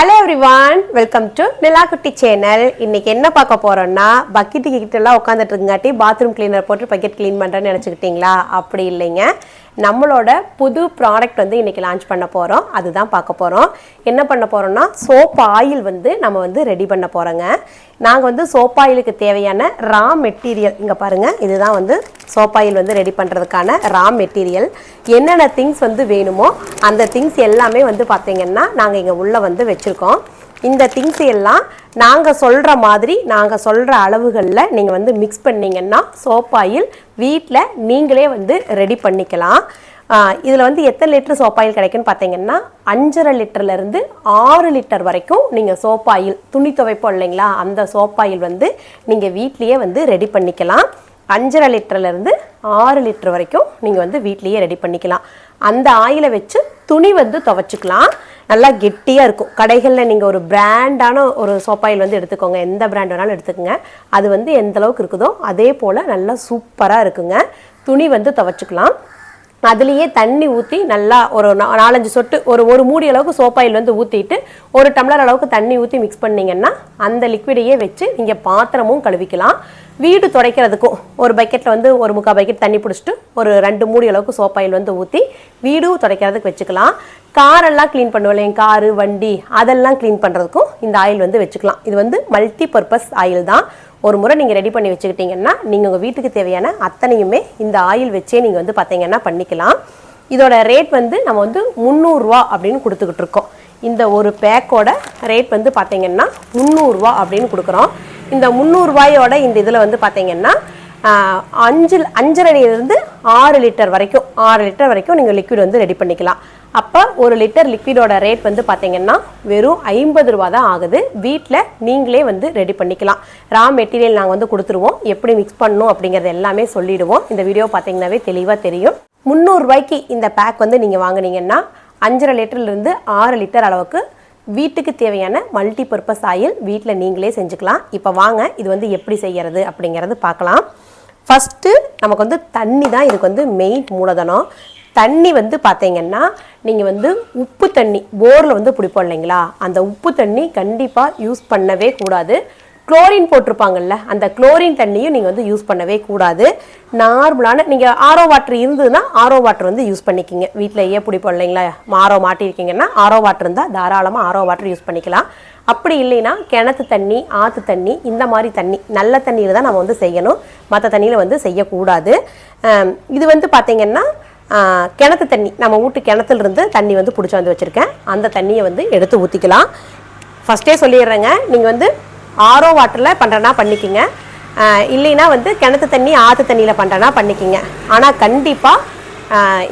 Hello everyone welcome to Nilakutty channel இன்னைக்கு என்ன பார்க்க போறோம்னா பக்கெட்டு கிட்ட எல்லாம் உட்காந்துட்டு இருக்குங்காட்டி பாத்ரூம் கிளீனர் போட்டு பக்கெட் க்ளீன் பண்ணுறேன்னு நினச்சிக்கிட்டீங்களா? அப்படி இல்லைங்க. நம்மளோட புது ப்ராடக்ட் வந்து இன்றைக்கி லான்ச் பண்ண போகிறோம் அதுதான் பார்க்க போகிறோம் என்ன பண்ண போகிறோம்னா சோப் ஆயில் வந்து நம்ம வந்து ரெடி பண்ண போகிறோங்க நாங்கள் வந்து சோப் ஆயிலுக்கு தேவையான ரா மெட்டீரியல் இங்கே பாருங்கள் இதுதான் வந்து சோப் ஆயில் வந்து ரெடி பண்ணுறதுக்கான ரா மெட்டீரியல் என்னென்ன திங்ஸ் வந்து வேணுமோ அந்த திங்ஸ் எல்லாமே வந்து பார்த்திங்கன்னா நாங்கள் இங்கே உள்ளே வந்து வச்சுருக்கோம். இந்த திங்ஸ் எல்லாம் நாங்கள் சொல்கிற மாதிரி நாங்கள் சொல்கிற அளவுகளில் நீங்கள் வந்து மிக்ஸ் பண்ணிங்கன்னா சோப்பாயில் ஆயில் வீட்டில் நீங்களே வந்து ரெடி பண்ணிக்கலாம். இதில் வந்து எத்தனை லிட்டர் சோப்பாயில் கிடைக்குன்னு பார்த்தீங்கன்னா அஞ்சரை லிட்டர்லேருந்து ஆறு லிட்டர் வரைக்கும் நீங்கள் சோப்பாயில் ஆயில் துணி துவைப்போம் இல்லைங்களா அந்த சோப்பாயில் வந்து நீங்கள் வீட்லேயே வந்து ரெடி பண்ணிக்கலாம். அஞ்சரை லிட்டர்லேருந்து ஆறு லிட்டர் வரைக்கும் நீங்கள் வந்து வீட்லேயே ரெடி பண்ணிக்கலாம். அந்த ஆயிலை வச்சு துணி வந்து துவைச்சிக்கலாம். நல்லா கெட்டியாக இருக்கும். கடைகளில் நீங்கள் ஒரு பிராண்டான ஒரு சோப்பாயில் வந்து எடுத்துக்கோங்க. எந்த பிராண்ட் வேணாலும் எடுத்துக்கோங்க. அது வந்து எந்த அளவுக்கு இருக்குதோ அதே போல் நல்லா சூப்பராக இருக்குங்க. துணி வந்து துவச்சிக்கலாம். அதுலேயே தண்ணி ஊற்றி நல்லா ஒரு நாலஞ்சு சொட்டு ஒரு ஒரு மூடி அளவுக்கு சோப்பாயில் வந்து ஊற்றிட்டு ஒரு டம்ளர் அளவுக்கு தண்ணி ஊற்றி மிக்ஸ் பண்ணீங்கன்னா அந்த லிக்விடையே வச்சு நீங்கள் பாத்திரமும் கழுவிக்கலாம். வீடு துடைக்கிறதுக்கும் ஒரு பக்கெட்டில் வந்து ஒரு முக்கால் பக்கெட் தண்ணி பிடிச்சிட்டு ஒரு ரெண்டு மூடி அளவுக்கு சோப்பாயில் வந்து ஊற்றி வீடும் துடைக்கிறதுக்கு வச்சுக்கலாம். காரெல்லாம் க்ளீன் பண்ணுவோம் என் காரு வண்டி அதெல்லாம் க்ளீன் பண்ணுறதுக்கும் இந்த ஆயில் வந்து வச்சுக்கலாம். இது வந்து மல்டி பர்பஸ் ஆயில் தான். ஒரு முறை நீங்கள் ரெடி பண்ணி வச்சுக்கிட்டீங்கன்னா நீங்கள் உங்கள் வீட்டுக்கு தேவையான அத்தனையுமே இந்த ஆயில் வச்சே நீங்கள் வந்து பார்த்தீங்கன்னா பண்ணிக்கலாம். இதோட ரேட் வந்து நம்ம வந்து முந்நூறுரூவா அப்படின்னு கொடுத்துக்கிட்டு இருக்கோம். இந்த ஒரு பேக்கோட ரேட் வந்து பார்த்தீங்கன்னா முந்நூறுரூவா அப்படின்னு கொடுக்குறோம். இந்த முந்நூறுரூவாயோட இந்த இதில் வந்து பார்த்தீங்கன்னா அஞ்சு அஞ்சரைலேருந்து ஆறு லிட்டர் வரைக்கும் ஆறு லிட்டர் வரைக்கும் நீங்கள் லிக்விட் வந்து ரெடி பண்ணிக்கலாம். அப்போ ஒரு லிட்டர் லிக்விடோட ரேட் வந்து பார்த்தீங்கன்னா வெறும் ஐம்பது ரூபா தான் ஆகுது. வீட்டில் நீங்களே வந்து ரெடி பண்ணிக்கலாம். ரா மெட்டீரியல் நாங்கள் வந்து கொடுத்துருவோம். எப்படி மிக்ஸ் பண்ணணும் அப்படிங்கிறது எல்லாமே சொல்லிடுவோம். இந்த வீடியோ பார்த்தீங்கன்னாவே தெளிவாக தெரியும். முந்நூறுரூவாய்க்கு இந்த பேக் வந்து நீங்கள் வாங்கினீங்கன்னா அஞ்சரை லிட்டர்லேருந்து ஆறு லிட்டர் அளவுக்கு வீட்டுக்கு தேவையான மல்டி பர்பஸ் ஆயில் வீட்டில் நீங்களே செஞ்சுக்கலாம். இப்போ வாங்க இது வந்து எப்படி செய்கிறது அப்படிங்கிறது பார்க்கலாம் ஃபஸ்ட்டு நமக்கு வந்து தண்ணி தான் இதுக்கு வந்து மெயின் மூலதனம். தண்ணி வந்து பார்த்தீங்கன்னா நீங்கள் வந்து உப்பு தண்ணி போரில் வந்து பிடிப்போம் இல்லைங்களா? அந்த உப்பு தண்ணி கண்டிப்பாக யூஸ் பண்ணவே கூடாது. குளோரின் போட்டிருப்பாங்கல்ல அந்த குளோரின் தண்ணியும் நீங்கள் வந்து யூஸ் பண்ணவே கூடாது. நார்மலான நீங்கள் ஆரோ வாட்டர் இருந்ததுன்னா ஆரோ வாட்டர் வந்து யூஸ் பண்ணிக்கிங்க. வீட்டில் பிடிப்போம் இல்லைங்களா? ஆரோ மாட்டியிருக்கீங்கன்னா ஆரோ வாட்டர் இருந்தால் தாராளமாக ஆரோ வாட்டர் யூஸ் பண்ணிக்கலாம். அப்படி இல்லைன்னா கிணத்து தண்ணி ஆற்று தண்ணி இந்த மாதிரி தண்ணி நல்ல தண்ணியில் தான் நம்ம வந்து செய்யணும். மற்ற தண்ணியில் வந்து செய்யக்கூடாது. இது வந்து பார்த்திங்கன்னா கிணத்து தண்ணி நம்ம வீட்டு கிணத்துலேருந்து தண்ணி வந்து பிடிச்சி வந்து வச்சுருக்கேன். அந்த தண்ணியை வந்து எடுத்து ஊற்றிக்கலாம் ஃபஸ்ட்டே சொல்லிடுறேங்க நீங்கள் வந்து ஆரோ வாட்டரில் பண்ணுறனா பண்ணிக்கிங்க. இல்லைன்னா வந்து கிணத்து தண்ணி ஆற்று தண்ணியில் பண்ணுறனா பண்ணிக்கிங்க. ஆனால் கண்டிப்பாக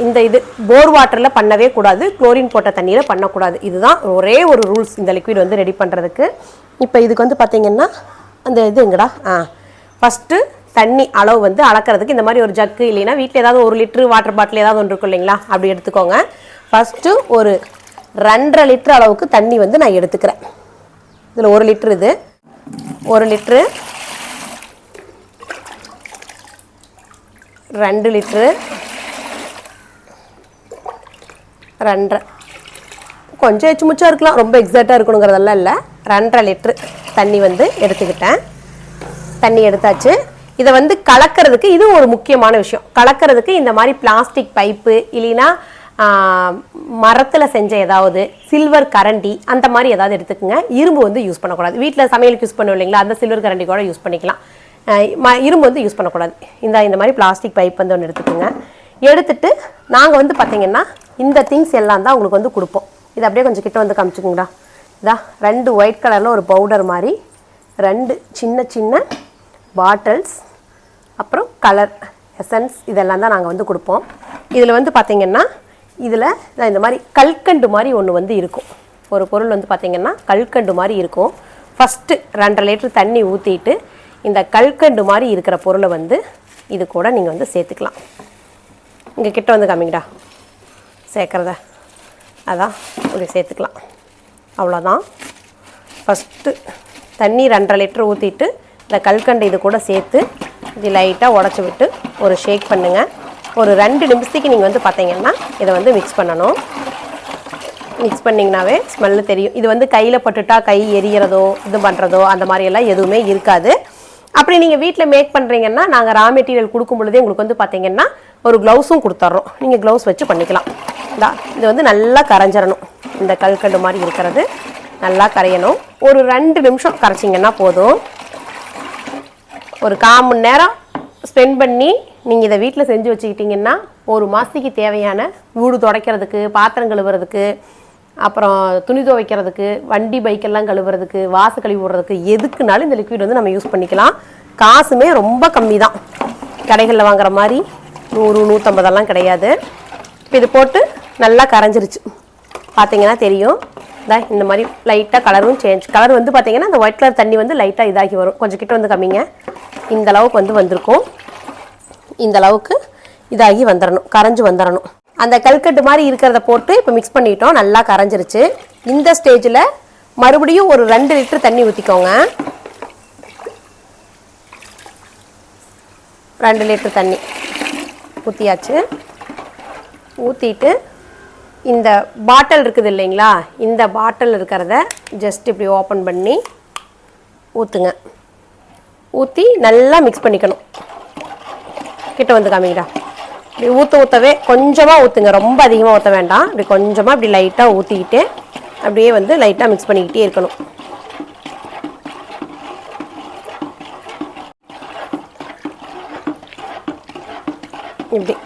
இந்த இது போர் வாட்டரில் பண்ணவே கூடாது. குளோரின் போட்ட தண்ணியில் பண்ணக்கூடாது. இதுதான் ஒரே ஒரு ரூல்ஸ் இந்த லிக்விட் வந்து ரெடி பண்ணுறதுக்கு இப்போ இதுக்கு வந்து பார்த்தீங்கன்னா அந்த இது எங்கடா? ஆ ஃபஸ்ட்டு தண்ணி அளவு வந்து அளக்கிறதுக்கு இந்த மாதிரி ஒரு ஜக்கு இல்லைன்னா வீட்டில் ஏதாவது ஒரு லிட்ரு வாட்டர் பாட்டில் ஏதாவது ஒன்று இருக்கும் இல்லைங்களா? அப்படி எடுத்துக்கோங்க. ஃபஸ்ட்டு ஒரு ரெண்டரை லிட்டர் அளவுக்கு தண்ணி வந்து நான் எடுத்துக்கிறேன். இதில் ஒரு லிட்ரு இது. ஒரு லிட்ரு. ரெண்டு லிட்ரு. ரெண்டரை. கொஞ்சம் எச்சு முச்சா இருக்கலாம். ரொம்ப எக்ஸாக்டாக இருக்கணுங்கிறதெல்லாம் இல்லை. ரெண்டரை லிட்ரு தண்ணி வந்து எடுத்துக்கிட்டேன். தண்ணி எடுத்தாச்சு. இதை வந்து கலக்கிறதுக்கு இது ஒரு முக்கியமான விஷயம். கலக்கிறதுக்கு இந்த மாதிரி பிளாஸ்டிக் பைப்பு இல்லைன்னா மரத்தில் செஞ்ச ஏதாவது சில்வர் கரண்டி அந்த மாதிரி ஏதாவது எடுத்துக்கோங்க. இரும்பு வந்து யூஸ் பண்ணக்கூடாது. வீட்டில் சமையலுக்கு யூஸ் பண்ணுவோம் இல்லைங்களா? அந்த சில்வர் கரண்டி கூட யூஸ் பண்ணிக்கலாம். ம- இரும்பு வந்து யூஸ் பண்ணக்கூடாது. இந்த இந்த மாதிரி பிளாஸ்டிக் பைப் வந்து ஒன்று எடுத்துக்கோங்க. எடுத்துட்டு நாங்கள் வந்து பார்த்தீங்கன்னா இந்த திங்ஸ் எல்லாம் தான் உங்களுக்கு வந்து கொடுப்போம். இது அப்படியே கொஞ்சம் கிட்ட வந்து காமிச்சுக்கோங்களா இதா ரெண்டு ஒயிட் கலரில் ஒரு பவுடர் மாதிரி ரெண்டு சின்ன சின்ன பாட்டில்ஸ் அப்புறம் கலர் எசன்ஸ் இதெல்லாம் தான் நாங்கள் வந்து கொடுப்போம். இதில் வந்து பார்த்திங்கன்னா இதில் இந்த மாதிரி கல்கண்டு மாதிரி ஒன்று வந்து இருக்கும். ஒரு பொருள் வந்து பார்த்தீங்கன்னா கல்கண்டு மாதிரி இருக்கும். ஃபஸ்ட்டு ரெண்டரை லிட்டர் தண்ணி ஊற்றிட்டு இந்த கல்கண்டு மாதிரி இருக்கிற பொருளை வந்து இது கூட நீங்கள் வந்து சேர்த்துக்கலாம். இங்கே கிட்ட வந்து காமிங்கடா. சேர்க்குறத. அதான் இப்படி சேர்த்துக்கலாம். அவ்வளோதான். ஃபஸ்ட்டு தண்ணி ரெண்டரை லிட்டர் ஊற்றிட்டு இந்த கல்கண்டு இது கூட சேர்த்து இது லைட்டாக உடச்சி விட்டு ஒரு ஷேக் பண்ணுங்கள் ஒரு ரெண்டு நிமிஷத்துக்கு நீங்கள் வந்து பார்த்தீங்கன்னா இதை வந்து மிக்ஸ் பண்ணணும். மிக்ஸ் பண்ணிங்கனாவே ஸ்மெல்லு தெரியும். இது வந்து கையில் பட்டுட்டா கை எரியறதோ இது பண்ணுறதோ அந்த மாதிரியெல்லாம் எதுவுமே இருக்காது. அப்படி நீங்கள் வீட்டில் மேக் பண்ணுறீங்கன்னா நாங்கள் ரா மெட்டீரியல் கொடுக்கும் பொழுதே உங்களுக்கு வந்து பார்த்தீங்கன்னா ஒரு க்ளவுஸும் கொடுத்துட்றோம் நீங்கள் க்ளவுஸ் வச்சு பண்ணிக்கலாம். இந்தா இது வந்து நல்லா கரைஞ்சிடணும் இந்த கல்கண்டு மாதிரி இருக்கிறது நல்லா கரையணும். ஒரு ரெண்டு நிமிஷம் கரைச்சிங்கன்னா போதும். ஒரு கால் மணி நேரம் ஸ்பெண்ட் பண்ணி நீங்கள் இதை வீட்டில் செஞ்சு வச்சுக்கிட்டிங்கன்னா ஒரு மாதத்துக்கு தேவையான வீடு துடைக்கிறதுக்கு பாத்திரம் கழுவுறதுக்கு அப்புறம் துணி துவைக்கிறதுக்கு வண்டி பைக்கெல்லாம் கழுவுறதுக்கு வாசு கழுவி விடுறதுக்கு எதுக்குனாலும் இந்த லிக்விட் வந்து நம்ம யூஸ் பண்ணிக்கலாம். காசுமே ரொம்ப கம்மி தான் கடைகளில் வாங்குற மாதிரி நூறு நூற்றம்பதெல்லாம் கிடையாது. இப்போ இது போட்டு நல்லா கரைஞ்சிருச்சு. பார்த்தீங்கன்னா தெரியும். இதா இந்த மாதிரி லைட்டாக கலரும் சேஞ்ச் கலர் வந்து பார்த்தீங்கன்னா அந்த ஒயிட் கலர் தண்ணி வந்து லைட்டாக இதாகி வரும். கொஞ்சம் கிட்ட வந்து கம்மிங்க இந்த அளவுக்கு வந்து வந்திருக்கும். இந்த அளவுக்கு இதாகி வந்துடணும் கரைஞ்சு வந்துடணும் அந்த கல்கட்டு மாதிரி இருக்கிறத போட்டு இப்போ மிக்ஸ் பண்ணிட்டோம். நல்லா கரைஞ்சிருச்சு. இந்த ஸ்டேஜில் மறுபடியும் ஒரு ரெண்டு லிட்டர் தண்ணி ஊற்றிக்கோங்க ரெண்டு லிட்டர் தண்ணி ஊற்றியாச்சு ஊற்றிட்டு இந்த பாட்டில் இருக்குது இல்லைங்களா? இந்த பாட்டில் இருக்கிறத ஜஸ்ட் இப்படி ஓப்பன் பண்ணி ஊற்றுங்க ஊற்றி நல்லா மிக்ஸ் பண்ணிக்கணும். கிட்ட வந்து காமிங்கடா இப்படி ஊற்ற ஊற்றவே கொஞ்சமாக ஊற்றுங்க ரொம்ப அதிகமாக ஊற்ற வேண்டாம். இப்படி கொஞ்சமாக இப்படி லைட்டாக ஊற்றிக்கிட்டு அப்படியே வந்து லைட்டாக மிக்ஸ் பண்ணிக்கிட்டே இருக்கணும். இப்படி.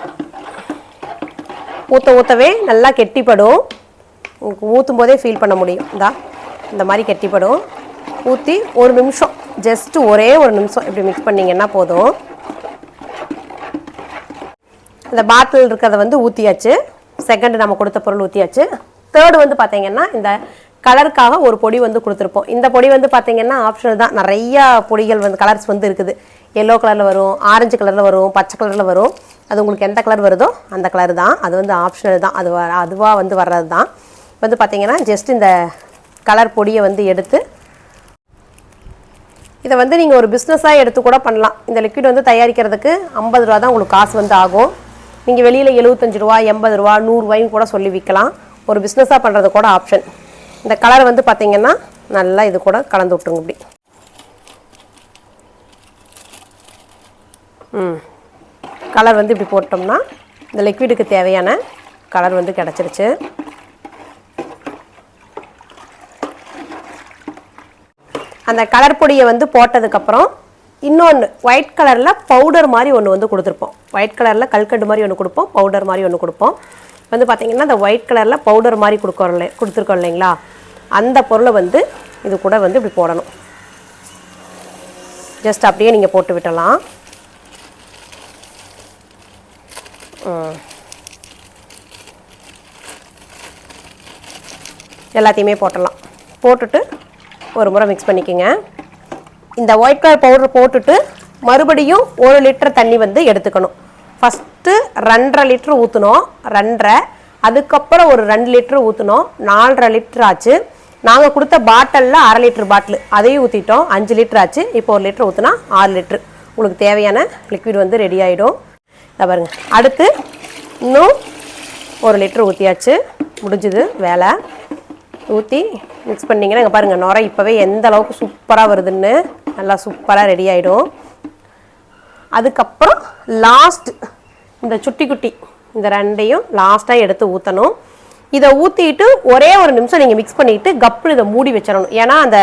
ஊற்ற ஊற்றவே நல்லா கெட்டிப்படும். உங்களுக்கு ஊற்றும் போதே ஃபீல் பண்ண முடியும். இந்தா இந்த மாதிரி கெட்டிப்படும். ஊற்றி ஒரு நிமிஷம் ஜஸ்ட்டு ஒரே ஒரு நிமிஷம் இப்படி மிக்ஸ் பண்ணிங்கன்னா போதும். இந்த பாட்டில் இருக்கிறத வந்து ஊற்றியாச்சு செகண்ட் நம்ம கொடுத்த பொருள் ஊற்றியாச்சு தேர்டு வந்து பார்த்தீங்கன்னா இந்த கலருக்காக ஒரு பொடி வந்து கொடுத்துருப்போம். இந்த பொடி வந்து பார்த்தீங்கன்னா ஆப்ஷனல் தான். நிறையா பொடிகள் வந்து கலர்ஸ் வந்து இருக்குது. எல்லோ கலரில் வரும் ஆரஞ்சு கலரில் வரும் பச்சை கலரில் வரும். அது உங்களுக்கு எந்த கலர் வருதோ அந்த கலர் தான். அது வந்து ஆப்ஷனல் தான். அது வ- அதுவாக வந்து வர்றது தான். வந்து பார்த்தீங்கன்னா ஜஸ்ட் இந்த கலர் பொடியை வந்து எடுத்து இதை வந்து நீங்கள் ஒரு பிஸ்னஸாக எடுத்து கூட பண்ணலாம். இந்த லிக்விட் வந்து தயாரிக்கிறதுக்கு ஐம்பது ரூபா தான் உங்களுக்கு காசு வந்து ஆகும். நீங்கள் வெளியில் எழுபத்தஞ்சு ரூபா எண்பது ரூபா நூறுரூவாயும் கூட சொல்லி விற்கலாம் ஒரு பிஸ்னஸாக பண்ணுறது கூட ஆப்ஷன் இந்த கலர் வந்து பார்த்தீங்கன்னா நல்லா இது கூட கலந்து விட்டுருங்க இப்படி. ம். கலர் வந்து இப்படி போட்டோம்னா இந்த லிக்விடுக்கு தேவையான கலர் வந்து கிடச்சிருச்சு. அந்த கலர் பொடியை வந்து போட்டதுக்கப்புறம் இன்னொன்று ஒயிட் கலரில் பவுடர் மாதிரி ஒன்று வந்து கொடுத்துருப்போம். ஒயிட் கலரில் கல்கண்டு மாதிரி ஒன்று கொடுப்போம் பவுடர் மாதிரி ஒன்று கொடுப்போம். வந்து பார்த்திங்கன்னா அந்த ஒயிட் கலரில் பவுடர் மாதிரி கொடுக்கறோம் கொடுத்துருக்கோம் இல்லைங்களா? அந்த பொருளை வந்து இது கூட வந்து இப்படி போடணும். ஜஸ்ட் அப்படியே நீங்கள் போட்டு விட்டலாம் எல்லாத்தையுமே போட்டுடலாம் போட்டுட்டு ஒரு முறை மிக்ஸ் பண்ணிக்கோங்க. இந்த ஒயிட் கலர் பவுடர் போட்டுட்டு மறுபடியும் ஒரு லிட்டர் தண்ணி வந்து எடுத்துக்கணும். ஃபஸ்ட்டு ரெண்டரை லிட்டர் ஊற்றணும் ரெண்டரை. அதுக்கப்புறம் ஒரு ரெண்டு லிட்டர் ஊற்றணும் நாலரை லிட்டர் ஆச்சு. நாங்கள் கொடுத்த பாட்டிலில் அரை லிட்ரு பாட்டில். அதையும் ஊற்றிட்டோம் அஞ்சு லிட்டர் ஆச்சு. இப்போ ஒரு லிட்டர் ஊற்றினா ஆறு லிட்ரு உங்களுக்கு தேவையான லிக்விட் வந்து ரெடி ஆகிடும் இதை பாருங்க. அடுத்து இன்னும் ஒரு லிட்டர் ஊற்றியாச்சு முடிஞ்சுது வேலை. ஊற்றி மிக்ஸ் பண்ணிங்கன்னா இங்கே பாருங்கள் நுரை இப்போவே எந்த அளவுக்கு சூப்பராக வருதுன்னு நல்லா சூப்பராக ரெடி ஆகிடும் அதுக்கப்புறம் லாஸ்ட் இந்த சுட்டி குட்டி இந்த ரெண்டையும் லாஸ்ட்டாக எடுத்து ஊற்றணும் இதை ஊற்றிட்டு ஒரே ஒரு நிமிஷம் நீங்கள் மிக்ஸ் பண்ணிட்டு கப்புனு இதை மூடி வச்சிடணும். ஏன்னா அந்த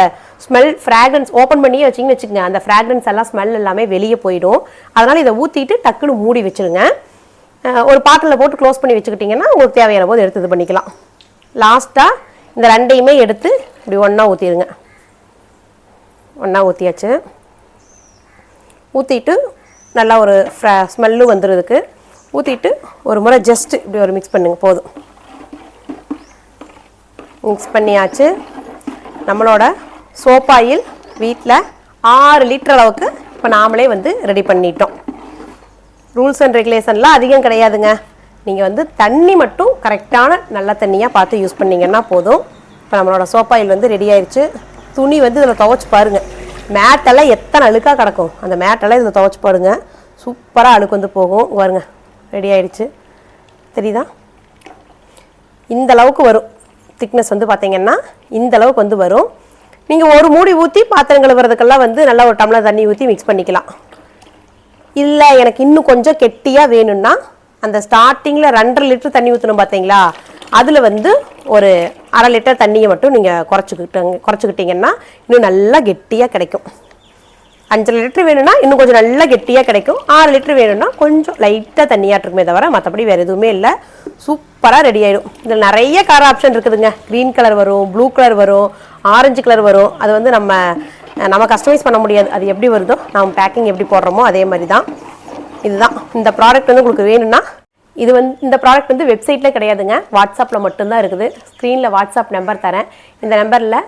ஸ்மெல் ஃப்ராக்ரன்ஸ் ஓப்பன் பண்ணியே வச்சிங்கன்னு வச்சுக்கோங்க. அந்த ஃப்ராக்ரன்ஸ் எல்லாம் ஸ்மெல் எல்லாமே வெளியே போயிடும். அதனால் இதை ஊற்றிட்டு டக்குன்னு மூடி வச்சிருங்க. ஒரு பாட்டில் போட்டு க்ளோஸ் பண்ணி வச்சுக்கிட்டிங்கன்னா உங்களுக்கு தேவையான போது எடுத்து இது பண்ணிக்கலாம். லாஸ்ட்டாக இந்த ரெண்டையுமே எடுத்து இப்படி ஒன்றா ஊற்றிடுங்க ஒன்றா ஊற்றியாச்சு ஊற்றிட்டு நல்லா ஒரு ஃப்ர ஸ்மெல்லும் வந்துடுதுக்கு ஊற்றிட்டு ஒரு முறை ஜஸ்ட்டு இப்படி ஒரு மிக்ஸ் பண்ணுங்க போதும். மிக்ஸ் பண்ணியாச்சு. நம்மளோட சோப்பாயில் வீட்டில் ஆறு லிட்டர் அளவுக்கு இப்போ நாமளே வந்து ரெடி பண்ணிட்டோம். ரூல்ஸ் அண்ட் ரெகுலேஷன்லாம் அதிகம் கிடையாதுங்க. நீங்கள் வந்து தண்ணி மட்டும் கரெக்டான நல்ல தண்ணியாக பார்த்து யூஸ் பண்ணீங்கன்னா போதும். இப்போ நம்மளோட சோப்பாயில் வந்து ரெடி ஆயிடுச்சு துணி வந்து இதில் துவைச்சி பாருங்கள் மேட்டெல்லாம் எத்தனை அழுக்காக கிடக்கும்? அந்த மேட்டெல்லாம் இதில் துவைச்சி பாருங்கள் சூப்பராக அழுக்கு வந்து போகும். பாருங்க. ரெடி ஆயிடுச்சு தெரியுதா? இந்த அளவுக்கு வரும். திக்னஸ் வந்து பார்த்தீங்கன்னா இந்த அளவுக்கு வந்து வரும். நீங்கள் ஒரு மூடி ஊற்றி பாத்திரம் கழுவுறதுக்கெல்லாம் வந்து நல்லா ஒரு டம்ளர் தண்ணி ஊற்றி மிக்ஸ் பண்ணிக்கலாம். இல்லை எனக்கு இன்னும் கொஞ்சம் கெட்டியாக வேணும்னா அந்த ஸ்டார்டிங்கில் ரெண்டரை லிட்டர் தண்ணி ஊற்றணும் பார்த்தீங்களா அதில் வந்து ஒரு அரை லிட்டர் தண்ணியை மட்டும் நீங்கள் குறைச்சிக்கிட்டு குறைச்சிக்கிட்டிங்கன்னா இன்னும் நல்லா கெட்டியாக கிடைக்கும். அஞ்சரை லிட்டர் வேணும்னா இன்னும் கொஞ்சம் நல்லா கெட்டியாக கிடைக்கும். ஆறு லிட்டர் வேணும்னா கொஞ்சம் லைட்டாக தண்ணியாக இருக்குமே தவிர மற்றபடி வேறு எதுவுமே இல்லை. சூப்பராக ரெடி ஆகிடும் இதில் நிறைய கலர் ஆப்ஷன் இருக்குதுங்க. க்ரீன் கலர் வரும் ப்ளூ கலர் வரும் ஆரஞ்சு கலர் வரும். அது வந்து நம்ம நம்ம கஸ்டமைஸ் பண்ண முடியாது. அது எப்படி வருதோ நம்ம பேக்கிங் எப்படி போடுறோமோ அதே மாதிரி தான் இதுதான். இந்த ப்ராடக்ட் வந்து உங்களுக்கு வேணும்னா இது வந்து இந்த ப்ராடக்ட் வந்து வெப்சைட்டில் கிடையாதுங்க. வாட்ஸ்அப்பில் மட்டும்தான் இருக்குது. ஸ்க்ரீனில் வாட்ஸ்அப் நம்பர் தரேன். இந்த நம்பரில்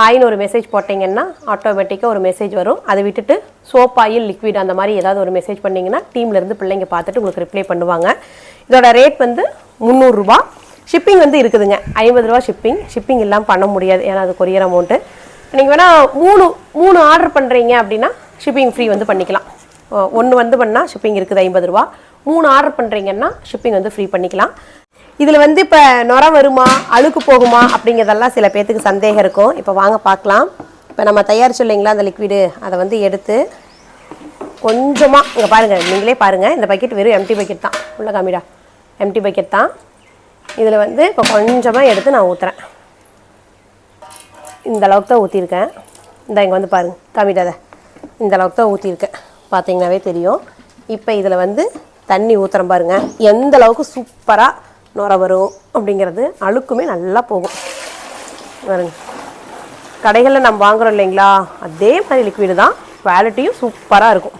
ஹாய்னு ஒரு மெசேஜ் போட்டிங்கன்னா ஆட்டோமேட்டிக்காக ஒரு மெசேஜ் வரும். அதை விட்டுட்டு சோப் ஆயில் லிக்விட் அந்த மாதிரி ஏதாவது ஒரு மெசேஜ் பண்ணிங்கன்னா டீம்லேருந்து பிள்ளைங்க பார்த்துட்டு உங்களுக்கு ரிப்ளை பண்ணுவாங்க. இதோட ரேட் வந்து முந்நூறுரூவா. ஷிப்பிங் வந்து இருக்குதுங்க. ஐம்பது ரூபா ஷிப்பிங் ஷிப்பிங் இல்லாமல் பண்ண முடியாது. ஏன்னா அது கொரியர் அமௌண்ட்டு நீங்கள் வேணால் மூணு மூணு ஆர்டர் பண்ணுறீங்க அப்படின்னா ஷிப்பிங் ஃப்ரீ வந்து பண்ணிக்கலாம். ஒன்று வந்து பண்ணால் ஷிப்பிங் இருக்குது ஐம்பது ரூபா. மூணு ஆர்டர் பண்ணுறீங்கன்னா ஷிப்பிங் வந்து ஃப்ரீ பண்ணிக்கலாம். இதில் வந்து இப்போ நுர வருமா அழுக்கு போகுமா அப்படிங்கிறதெல்லாம் சில பேர்த்துக்கு சந்தேகம் இருக்கும். இப்போ வாங்க பார்க்கலாம் இப்போ நம்ம தயாரிச்சு இல்லைங்களா அந்த லிக்விடு அதை வந்து எடுத்து கொஞ்சமாக இங்கே பாருங்கள் நீங்களே பாருங்கள் இந்த பக்கெட் வெறும் எம்டி பக்கெட் தான். உள்ள காமிடா. எம்டி பக்கெட் தான். இதில் வந்து இப்போ கொஞ்சமாக எடுத்து நான் ஊற்றுறேன் இந்த அளவுக்கு தான் ஊற்றிருக்கேன் இந்த இங்கே வந்து பாருங்கள் காமிடாத இந்த அளவுக்கு தான் ஊற்றிருக்கேன் பார்த்தீங்கன்னாவே தெரியும். இப்போ இதில் வந்து தண்ணி ஊற்றுறேன் பாருங்கள் எந்த அளவுக்கு சூப்பராக நுர வரும் அப்படிங்கிறது அழுக்குமே நல்லா போகும். வருங்க கடைகளில் நம்ம வாங்குறோம் இல்லைங்களா? அதே மாதிரி லிக்விடு தான். குவாலிட்டியும் சூப்பராக இருக்கும்.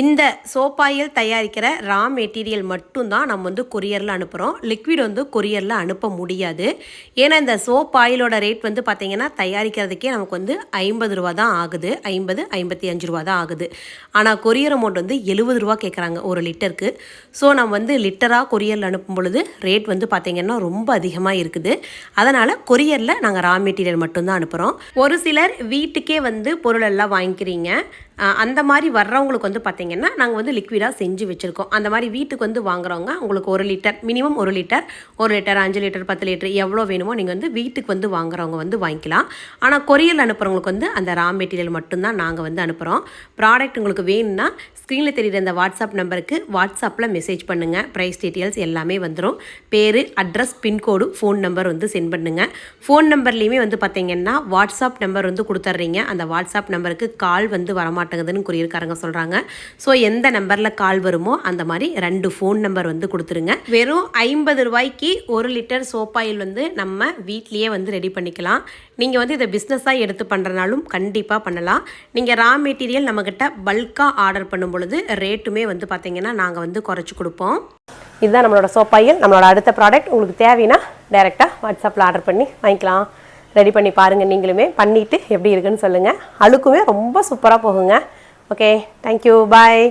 இந்த சோப்பாயில் தயாரிக்கிற ரா மெட்டீரியல் மட்டும்தான் நம்ம வந்து கொரியரில் அனுப்புகிறோம் லிக்விட் வந்து கொரியரில் அனுப்ப முடியாது. ஏன்னா இந்த சோப் ஆயிலோட ரேட் வந்து பார்த்திங்கன்னா தயாரிக்கிறதுக்கே நமக்கு வந்து ஐம்பது ரூபா தான் ஆகுது. ஐம்பது ஐம்பத்தி அஞ்சு ரூபா தான் ஆகுது. ஆனால் கொரியர் அமௌண்ட் வந்து எழுபது ரூபா கேட்குறாங்க ஒரு லிட்டருக்கு. ஸோ நம்ம வந்து லிட்டராக கொரியரில் அனுப்பும் பொழுது ரேட் வந்து பார்த்திங்கன்னா ரொம்ப அதிகமாக இருக்குது. அதனால் கொரியரில் நாங்கள் ரா மெட்டீரியல் மட்டும்தான் அனுப்புகிறோம் ஒரு சிலர் வீட்டுக்கே வந்து பொருளெல்லாம் வாங்கிக்கிறீங்க. அந்த மாதிரி வர்றவங்களுக்கு வந்து பார்த்திங்கன்னா நாங்கள் வந்து லிக்விடாக செஞ்சு வச்சுருக்கோம். அந்த மாதிரி வீட்டுக்கு வந்து வாங்குறவங்க உங்களுக்கு ஒரு லிட்டர் மினிமம் ஒரு லிட்டர் ஒரு லிட்டர் அஞ்சு லிட்டர் பத்து லிட்டர் எவ்வளோ வேணுமோ நீங்கள் வந்து வீட்டுக்கு வந்து வாங்குறவங்க வந்து வாங்கிக்கலாம். ஆனால் கொரியரில் அனுப்புகிறவங்களுக்கு வந்து அந்த ரா மெட்டீரியல் மட்டும்தான் நாங்கள் வந்து அனுப்புகிறோம் ப்ராடக்ட் உங்களுக்கு வேணும்னா ஸ்க்ரீனில் தெரியுற இந்த வாட்ஸ்அப் நம்பருக்கு வாட்ஸ்அப்பில் மெசேஜ் பண்ணுங்கள் ப்ரைஸ் டீட்டெயில்ஸ் எல்லாமே வந்துடும் பேர் அட்ரஸ் பின்கோடு ஃபோன் நம்பர் வந்து சென்ட் பண்ணுங்கள் ஃபோன் நம்பர்லேயுமே வந்து பார்த்திங்கன்னா வாட்ஸ்அப் நம்பர் வந்து கொடுத்துட்றீங்க அந்த வாட்ஸ்அப் நம்பருக்கு கால் வந்து வரமாட்டோம். மாட்டேங்குதுன்னு கூறியிருக்காரங்க சொல்கிறாங்க ஸோ எந்த நம்பரில் கால் வருமோ அந்த மாதிரி ரெண்டு ஃபோன் நம்பர் வந்து கொடுத்துருங்க. வெறும் ஐம்பது ரூபாய்க்கு ஒரு லிட்டர் சோப்பாயில் வந்து நம்ம வீட்லேயே வந்து ரெடி பண்ணிக்கலாம். நீங்கள் வந்து இதை பிஸ்னஸாக எடுத்து பண்ணுறனாலும் கண்டிப்பாக பண்ணலாம். நீங்கள் ரா மெட்டீரியல் நம்மக்கிட்ட பல்காக ஆர்டர் பண்ணும் பொழுது ரேட்டுமே வந்து பார்த்தீங்கன்னா நாங்கள் வந்து குறைச்சி கொடுப்போம். இதுதான் நம்மளோட சோப்பாயில் நம்மளோட அடுத்த ப்ராடக்ட் உங்களுக்கு தேவைன்னா டைரெக்டாக வாட்ஸ்அப்பில் ஆர்டர் பண்ணி வாங்கிக்கலாம். ரெடி பண்ணி பாருங்கள் நீங்களுமே. பண்ணிவிட்டு எப்படி இருக்குன்னு சொல்லுங்கள் அழுக்குமே ரொம்ப சூப்பராக போகுங்க. Okay thank you bye